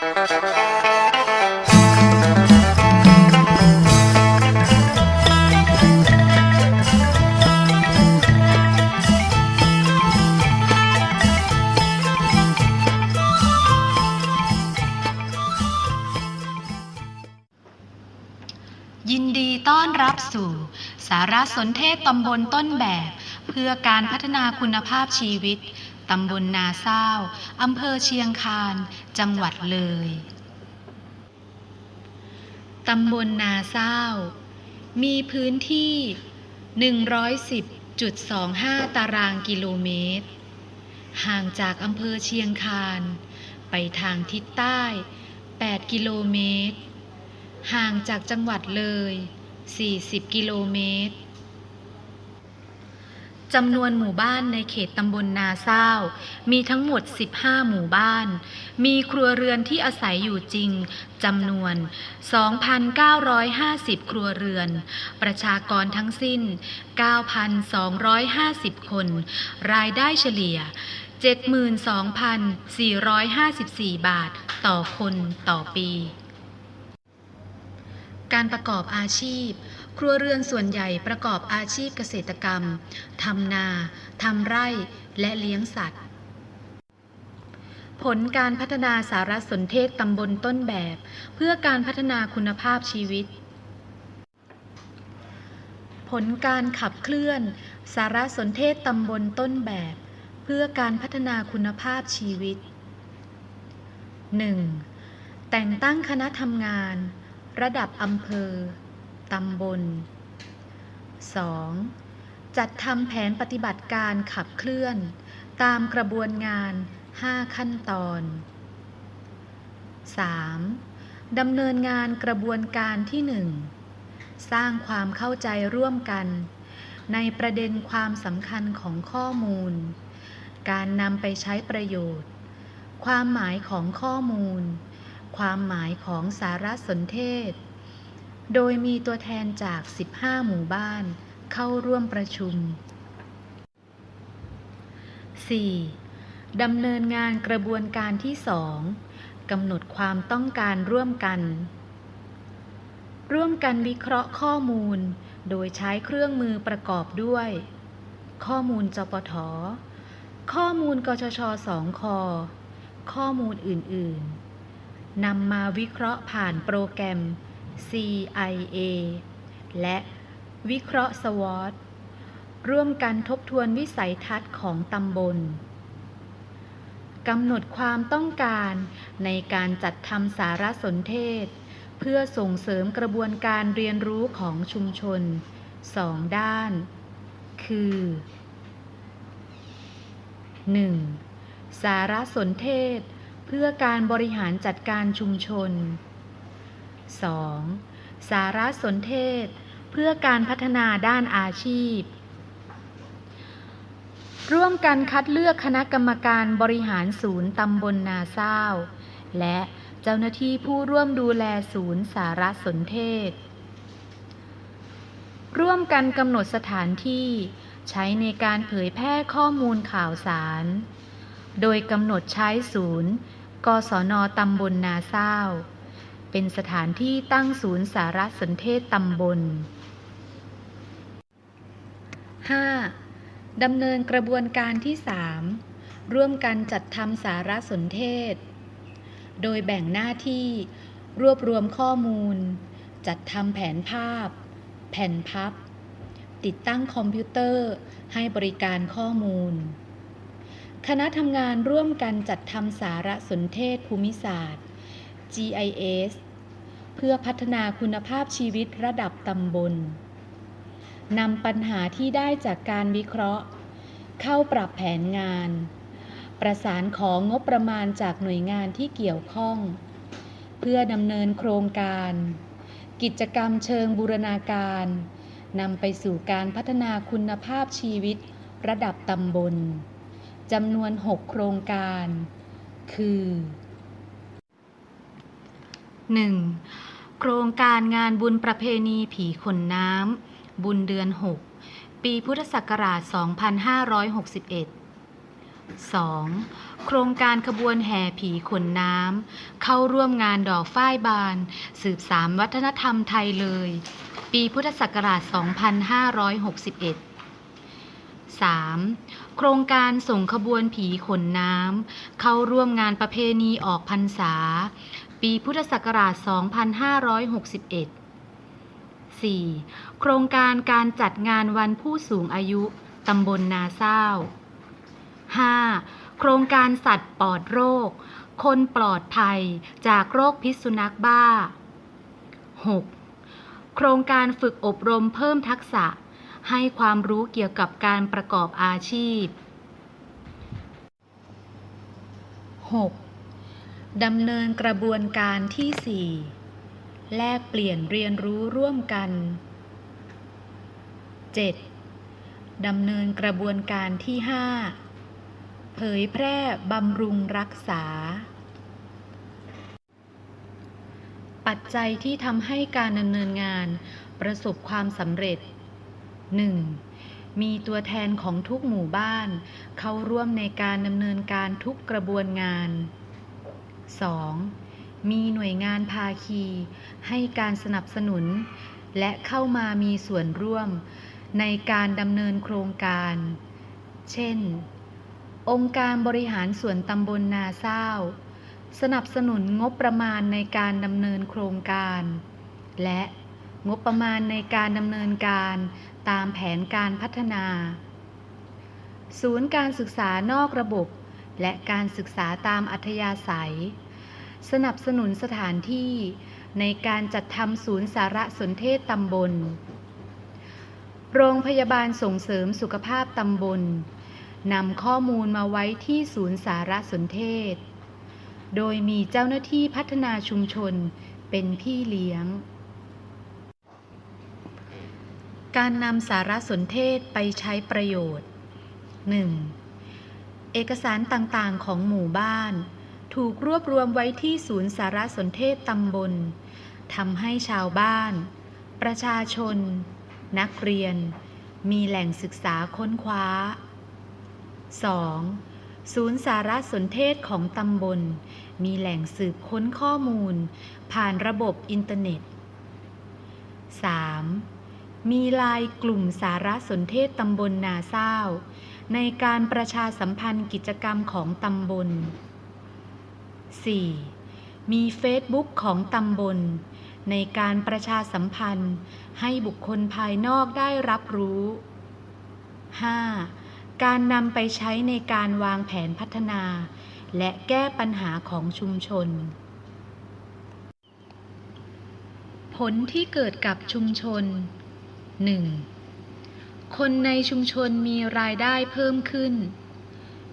ยินดีต้อนรับสู่ สารสนเทศตำบลต้นแบบ เพื่อการพัฒนาคุณภาพชีวิต ตำบลนาเศร้าอำเภอเชียงคาน จังหวัดเลย ตำบลนาเศร้า มีพื้นที่ 110.25 ตารางกิโลเมตร ห่างจากอำเภอเชียงคาน ไปทางทิศใต้ 8 กิโลเมตร ห่างจากจังหวัดเลย 40 กิโลเมตร จำนวนหมู่บ้านในเขตตำบลนาเศร้า มีทั้งหมด 15 หมู่บ้าน มีครัวเรือนที่อาศัยอยู่จริงจำนวน 2,950 ครัวเรือน ประชากรทั้งสิ้น 9,250 คน รายได้เฉลี่ย 72,454 บาทต่อคนต่อปี การประกอบอาชีพ ครัวเรือนส่วนใหญ่ประกอบอาชีพเกษตรกรรม ทำนา ทำไร่ และเลี้ยงสัตว์ ผลการพัฒนาสารสนเทศตำบลต้นแบบ เพื่อการพัฒนาคุณภาพชีวิต ผลการขับเคลื่อน สารสนเทศตำบลต้นแบบ เพื่อการพัฒนาคุณภาพชีวิต 1. แต่งตั้งคณะทำงาน ระดับอำเภอ ตำบล 2. จัดทำแผนปฏิบัติการขับเคลื่อน ตามกระบวนงาน 5 ขั้นตอน 3. ดำเนินงานกระบวนการที่ 1 สร้างความเข้าใจร่วมกัน ในประเด็นความสำคัญของข้อมูล การนำไปใช้ประโยชน์ ความหมายของข้อมูล ความหมายของสารสนเทศ โดยมีตัวแทนจาก 15 หมู่บ้าน เข้าร่วมประชุม 4. ดำเนินงานกระบวนการที่ 2กำหนดความต้องการร่วมกัน ร่วมกันวิเคราะห์ข้อมูล โดยใช้เครื่องมือประกอบด้วย ข้อมูลจปท ข้อมูลกชชสองคข้อมูลอื่น ๆนำมาวิเคราะห์ผ่านโปรแกรม CIA และวิเคราะห์ SWOT ร่วมกันทบทวนวิสัยทัศน์ของตำบลกำหนดความต้องการในการจัดทำสารสนเทศ เพื่อส่งเสริมกระบวนการเรียนรู้ของชุมชนสองด้าน คือ 1. สารสนเทศ เพื่อการบริหารจัดการชุมชน 2. 2. สารสนเทศ เพื่อการพัฒนาด้านอาชีพ ร่วมกันคัดเลือกคณะกรรมการบริหารศูนย์ตำบลนาเศร้า และเจ้าหน้าที่ผู้ร่วมดูแลศูนย์สารสนเทศ ร่วมกันกำหนดสถานที่ใช้ในการเผยแพร่ข้อมูลข่าวสาร โดยกำหนดใช้ศูนย์ กศนตำบลนาเศร้า เป็นสถานที่ตั้งศูนย์สารสนเทศตำบล 5. ดำเนินกระบวนการที่ 3 ร่วมกันจัดทำสารสนเทศ โดยแบ่งหน้าที่ รวบรวมข้อมูล จัดทำแผนภาพ แผ่นพับ ติดตั้งคอมพิวเตอร์ให้บริการข้อมูล คณะทำงานร่วมกันจัดทำสารสนเทศภูมิศาสตร์ GIS เพื่อพัฒนาคุณภาพชีวิตระดับตำบลนำปัญหาที่ได้จากการวิเคราะห์ เข้าปรับแผนงาน ประสานของงบประมาณจากหน่วยงานที่เกี่ยวข้อง เพื่อดำเนินโครงการ กิจกรรมเชิงบูรณาการนำไปสู่การพัฒนาคุณภาพชีวิตระดับตำบลจำนวน 6 โครงการ คือ 1. โครงการงานบุญประเพณีผีขนน้ำ บุญเดือน 6 ปีพุทธศักราช 2561 2. โครงการขบวนแห่ผีขนน้ำ เข้าร่วมงานดอกฝ้ายบาน สืบสามวัฒนธรรมไทยเลย ปีพุทธศักราช 2561 3. โครงการส่งขบวนผีขนน้ำ เข้าร่วมงานประเพณีออกพรรษา ปีพุทธศักราช 2561 4. โครงการการจัดงานวันผู้สูงอายุ ตำบลนาเศร้า 5. โครงการสัตว์ปลอดโรค คนปลอดภัยจากโรคพิษสุนัขบ้า 6. โครงการฝึกอบรมเพิ่มทักษะ ให้ความรู้เกี่ยวกับการประกอบอาชีพ 6. ดำเนินกระบวนการที่ 4 แลกเปลี่ยนเรียนรู้ร่วมกัน 7. ดำเนินกระบวนการที่ 5 เผยแพร่บำรุงรักษา ปัจจัยที่ทำให้การดำเนินงานประสบความสำเร็จ 1. มีตัวแทนของทุกหมู่บ้าน เข้าร่วมในการดำเนินการทุกกระบวนงาน 2. มีหน่วยงานภาคี ให้การสนับสนุน และเข้ามามีส่วนร่วมในการดำเนินโครงการ เช่น องค์การบริหารส่วนตำบลนาเศร้า สนับสนุนงบประมาณในการดำเนินโครงการ และงบประมาณในการดำเนินการตามแผนการพัฒนา ศูนย์การศึกษานอกระบบ และการศึกษาตามอัธยาศัย สนับสนุนสถานที่ในการจัดทำศูนย์สารสนเทศตำบล โรงพยาบาลส่งเสริมสุขภาพตำบลนำข้อมูลมาไว้ที่ศูนย์สารสนเทศ โดยมีเจ้าหน้าที่พัฒนาชุมชนเป็นพี่เลี้ยง การนำสารสนเทศไปใช้ประโยชน์ 1. เอกสารต่างๆ ของหมู่บ้าน ถูกรวบรวมไว้ที่ศูนย์สารสนเทศตำบลทำให้ชาวบ้าน ประชาชน นักเรียน มีแหล่งศึกษาค้นคว้า 2. ศูนย์สารสนเทศของตำบล มีแหล่งสืบค้นข้อมูล ผ่านระบบอินเทอร์เน็ต 3. มีไลายกลุ่มสารสนเทศตำบลนาเศร้า ในการประชาสัมพันธ์กิจกรรมของตำบล 4. มีเฟซบุ๊กของตำบล ในการประชาสัมพันธ์ให้บุคคลภายนอกได้รับรู้ 5. การนำไปใช้ในการวางแผนพัฒนา และแก้ปัญหาของชุมชน ผลที่เกิดกับชุมชน 1. คนในชุมชนมีรายได้เพิ่มขึ้น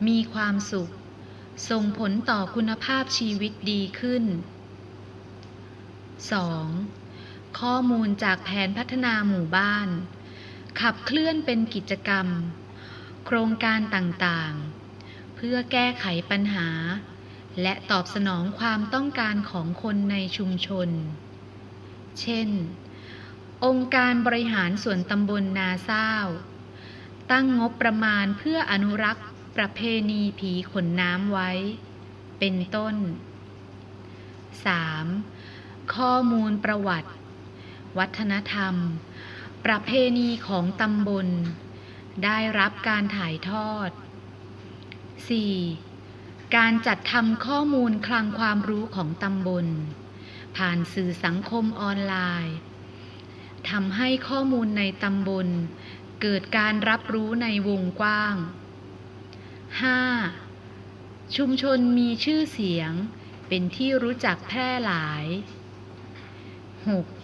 มีความสุข ส่งผลต่อคุณภาพชีวิตดีขึ้น 2. ข้อมูลจากแผนพัฒนาหมู่บ้าน ขับเคลื่อนเป็นกิจกรรม โครงการต่างๆ เพื่อแก้ไขปัญหา และตอบสนองความต้องการของคนในชุมชน เช่น องค์การบริหารส่วนตำบลนาเศร้า ตั้งงบประมาณเพื่ออนุรักษ์ ประเพณีผีขนน้ำไว้ เป็นต้น 3. ข้อมูลประวัติ วัฒนธรรม ประเพณีของตำบล ได้รับการถ่ายทอด 4. การจัดทำข้อมูลคลังความรู้ของตำบล ผ่านสื่อสังคมออนไลน์ ทำให้ข้อมูลในตำบล เกิดการรับรู้ในวงกว้าง 5. ชุมชนมีชื่อเสียง เป็นที่รู้จักแพร่หลาย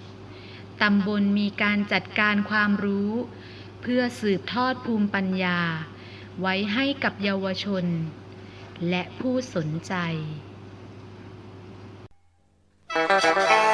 6. ตำบลมีการจัดการความรู้ เพื่อสืบทอดภูมิปัญญา ไว้ให้กับเยาวชน และผู้สนใจ Thank you.